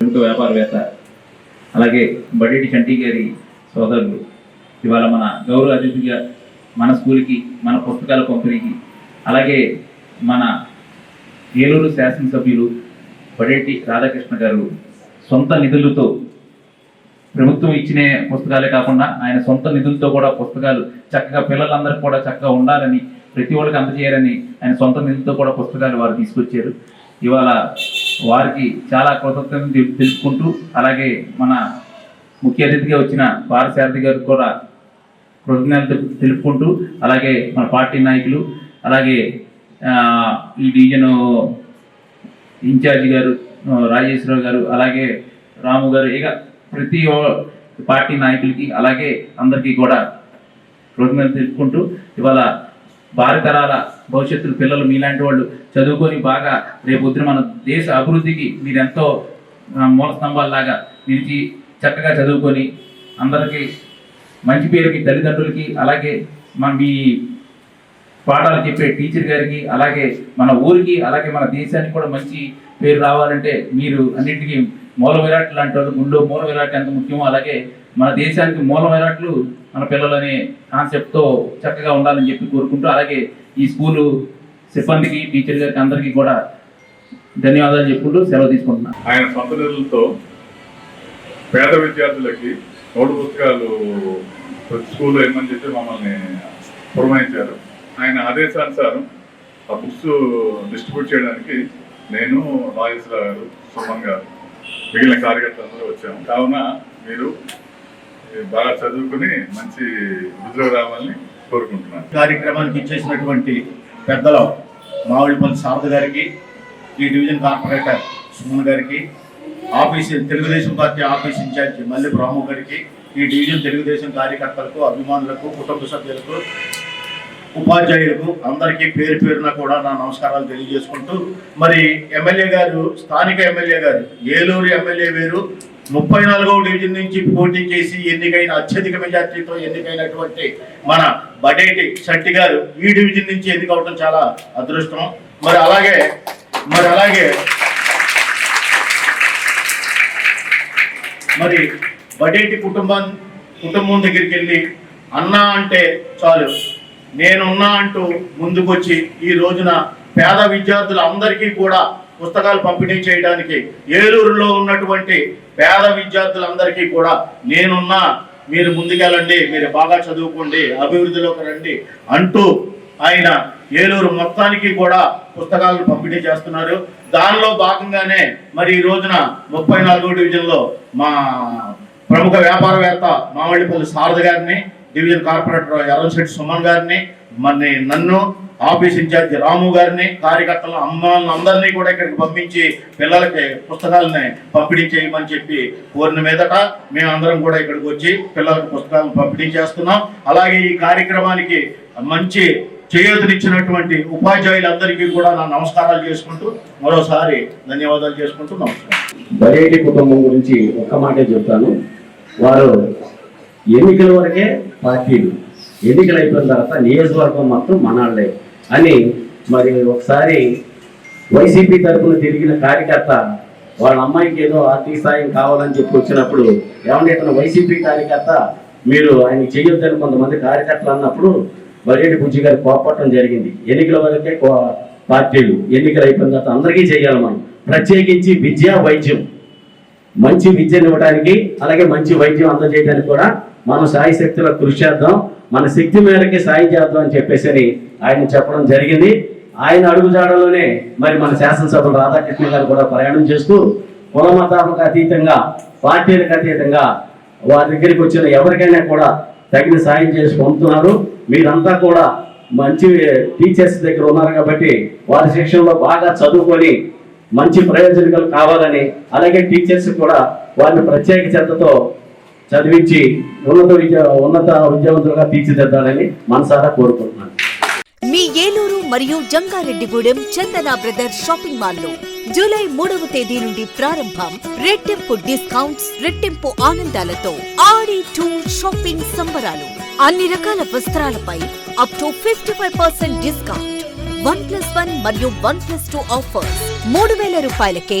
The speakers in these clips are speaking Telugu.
ప్రముఖ వ్యాపారవేత్త అలాగే బడేటి చంటి గారి సోదరులు. ఇవాళ మన గౌరవ అతిథిగా మన స్కూల్కి మన పుస్తకాల పంపిణీకి అలాగే మన ఏలూరు శాసనసభ్యులు బడేటి రాధాకృష్ణ గారు సొంత నిధులతో ప్రభుత్వం ఇచ్చిన పుస్తకాలే కాకుండా ఆయన సొంత నిధులతో కూడా పుస్తకాలు చక్కగా పిల్లలందరికీ కూడా చక్కగా ఉండాలని ప్రతి వాళ్ళకి అందజేయాలని ఆయన సొంత నిధులతో కూడా పుస్తకాలు వారు తీసుకొచ్చారు. ఇవాళ వారికి చాలా కృతజ్ఞతలు తెలుపుకుంటూ అలాగే మన ముఖ్య అతిథిగా వచ్చిన పారసారథి గారికి కూడా కృతజ్ఞతలు తెలుపుకుంటూ అలాగే మన పార్టీ నాయకులు అలాగే ఈ డివిజన్ ఇన్ఛార్జి గారు రాజేశ్వరరావు గారు అలాగే రాము గారు ఇక ప్రతి ఓ- పార్టీ నాయకులకి అలాగే అందరికీ కూడా కృతజ్ఞతలు తెలుపుకుంటూ ఇవాళ భారతరాల భవిష్యత్తు పిల్లలు మీలాంటి వాళ్ళు చదువుకొని బాగా రేపొద్దున మన దేశ అభివృద్ధికి మీరెంతో మూల స్తంభాల్లాగా నిలిచి చక్కగా చదువుకొని అందరికీ మంచి పేరుకి తల్లిదండ్రులకి అలాగే మన మీ పాఠాలు చెప్పే టీచర్ గారికి అలాగే మన ఊరికి అలాగే మన దేశానికి కూడా మంచి పేరు రావాలంటే మీరు అన్నింటికీ మూల విరాట్ లాంటి వాళ్ళు గుండె మూల విరాట్ ఎంత ముఖ్యమో అలాగే మన దేశానికి మూల విరాట్లు మన పిల్లలనే కాన్సెప్ట్తో చక్కగా ఉండాలని చెప్పి కోరుకుంటూ అలాగే ఈ స్కూలు సిబ్బందికి టీచర్ గారికి అందరికీ కూడా ధన్యవాదాలు చెప్పుకుంటూ సెలవు తీసుకుంటున్నాను ఆయన సొంత నిధులతో పేద విద్యార్థులకి నోటు పుస్తకాలు ప్రతి స్కూల్లో ఏమని చెప్పి మమ్మల్ని పురమాయించారు. ఆయన ఆదేశానుసారం ఆ బుక్స్ డిస్ట్రిబ్యూట్ చేయడానికి నేను నాగేశ్వరరావు గారు సుమన్ గారు మిగిలిన కార్యకర్తలందరూ వచ్చాము. కావున మీరు బాగా చదువుకుని మంచి వృద్ధిలో రావాలని కోరుకుంటున్నాను. కార్యక్రమానికి ఇచ్చేసినటువంటి పెద్దలు మామిడిపల్లి శారద గారికి ఈ డివిజన్ కార్పొరేటర్ సుమన్ గారికి office Telugu Desam party office incharge Malli Ramu గారికి ఈ డివిజన్ తెలుగుదేశం కార్యకర్తలకు అభిమానులకు కుటుంబ సభ్యులకు ఉపాధ్యాయులకు అందరికీ పేరు పేరున కూడా నా నమస్కారాలు తెలియజేసుకుంటూ మరి ఎమ్మెల్యే గారు స్థానిక ఎమ్మెల్యే గారు ఏలూరు ఎమ్మెల్యే వేరు ముప్పై నాలుగవ డివిజన్ నుంచి పోటీ చేసి ఎన్నికైన అత్యధిక మెజార్టీతో ఎన్నికైనటువంటి మన బడేటి శెట్టి గారు ఈ డివిజన్ నుంచి ఎన్నికవడం చాలా అదృష్టం. మరి అలాగే మరి అలాగే మరి బడేటి కుటుంబం కుటుంబం దగ్గరికి వెళ్ళి అన్నా అంటే చాలు నేనున్నా అంటూ ముందుకొచ్చి ఈ రోజున పేద విద్యార్థులందరికీ కూడా పుస్తకాలు పంపిణీ చేయడానికి ఏలూరులో ఉన్నటువంటి పేద విద్యార్థులందరికీ కూడా నేనున్నా మీరు ముందుకెళ్ళండి మీరు బాగా చదువుకోండి అభివృద్ధిలోకి రండి అంటూ ఆయన ఏలూరు మొత్తానికి కూడా పుస్తకాలను పంపిణీ చేస్తున్నారు. దానిలో భాగంగానే మరి ఈ రోజున ముప్పై నాలుగో డివిజన్లో మా ప్రముఖ వ్యాపారవేత్త మామిడిపల్లి శారద గారిని డివిజన్ కార్పొరేటర్ ఎర్రంశెట్టి సుమన్ గారిని మరి నన్ను ఆఫీస్ ఇన్ఛార్జి రాము గారిని కార్యకర్తలు అమ్మాలను అందరినీ కూడా ఇక్కడికి పంపించి పిల్లలకి పుస్తకాలని పంపిణీ చేయమని చెప్పి కోరిన మీదట మేమందరం కూడా ఇక్కడికి వచ్చి పిల్లలకు పుస్తకాలను పంపిణీ చేస్తున్నాం. అలాగే ఈ కార్యక్రమానికి మంచి చేయూతనిచ్చినటువంటి ఉపాధ్యాయులందరికీ కూడా నా నమస్కారాలు చేసుకుంటూ మరోసారి ధన్యవాదాలు చేసుకుంటూ నమస్కారం. బరేటి కుటుంబం గురించి ఒక్క మాటే చెప్తాను. వారు ఎన్నికల వరకే పార్టీలు. ఎన్నికలు అయిపోయిన తర్వాత నియోజకవర్గం మొత్తం మనాళ్ళే. అని మరి ఒకసారి వైసీపీ తరఫున తిరిగిన కార్యకర్త వాళ్ళ అమ్మాయికి ఏదో ఆర్థిక సాయం కావాలని చెప్పి వచ్చినప్పుడు ఏమంటే ఇతను వైసీపీ కార్యకర్త మీరు ఆయన చేయొద్దని కొంతమంది కార్యకర్తలు అన్నప్పుడు బరేటి బుజ్జి గారు కోపడటం జరిగింది. ఎన్నికల వరకే కో- పార్టీలు ఎన్నికలు అయిపోయిన తర్వాత అందరికీ చేయాలి మనం. ప్రత్యేకించి విద్య వైద్యం. మంచి విద్యను ఇవ్వడానికి అలాగే మంచి వైద్యం అందజేయడానికి కూడా మనం సాయశక్తిలో కృషి చేద్దాం. మన శక్తి మేరకి సాయం చేద్దాం అని చెప్పేసి అని ఆయన చెప్పడం జరిగింది. ఆయన అడుగుజాడలోనే మరి మన శాసనసభ్యులు రాధాకృష్ణ గారు కూడా ప్రయాణం చేస్తూ కుల మతాలకు అతీతంగా పార్టీలకు అతీతంగా వారి దగ్గరికి వచ్చిన ఎవరికైనా కూడా తగిన సాయం చేసి పంపుతున్నారు. మీరంతా కూడా మంచి టీచర్స్ దగ్గర ఉన్నారు కాబట్టి వారి శిక్షణలో బాగా చదువుకొని మంచి ప్రయోజనాలు కావాలని అలాగే టీచర్స్ కూడా వారిని ప్రత్యేక చెత్తతో చదివించి ఉన్నత విద్య ఉన్నత విద్యావంతులుగా తీర్చిదిద్దాలని మనసారా కోరుకుంటున్నాను. మీ ఏలూరు మరియు జంగారెడ్డిగూడెం చందన బ్రదర్స్ షాపింగ్ మాల్లో జూలై మూడవ తేదీ నుండి ప్రారంభం రెట్టింపు డిస్కౌంట్స్ రెట్టింపు ఆనందాలతో ఆడి టూర్ షాపింగ్ సంబరాలు. అన్ని రకాల వస్త్రాలపై up to fifty five percent discount one plus one మరియు వన్ ప్లస్ టూ ఆఫర్స్ మూడు వేల రూపాయలకే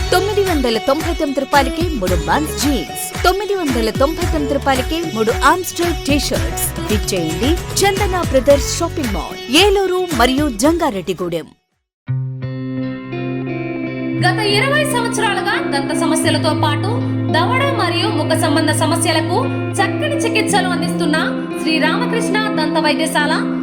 తొమ్మిది వందల తొంభై తొమ్మిది రూపాయలకి మూడు మంత్స్ జీన్స్ తొమ్మిది వందల తొంభై తొమ్మిది రూపాయలకి మూడు ఆమ్స్టర్ టీ షర్ట్స్ ఇచ్చేయండి Chandana brothers shopping mall Eluru మరియు జంగారెడ్డిగూడెం. గత ఇరవై సంవత్సరాలుగా దంత సమస్యలతో పాటు దవడ మరియు ముఖ సంబంధ సమస్యలకు చక్కని చికిత్సలు అందిస్తున్న శ్రీ రామకృష్ణ దంత వైద్యశాల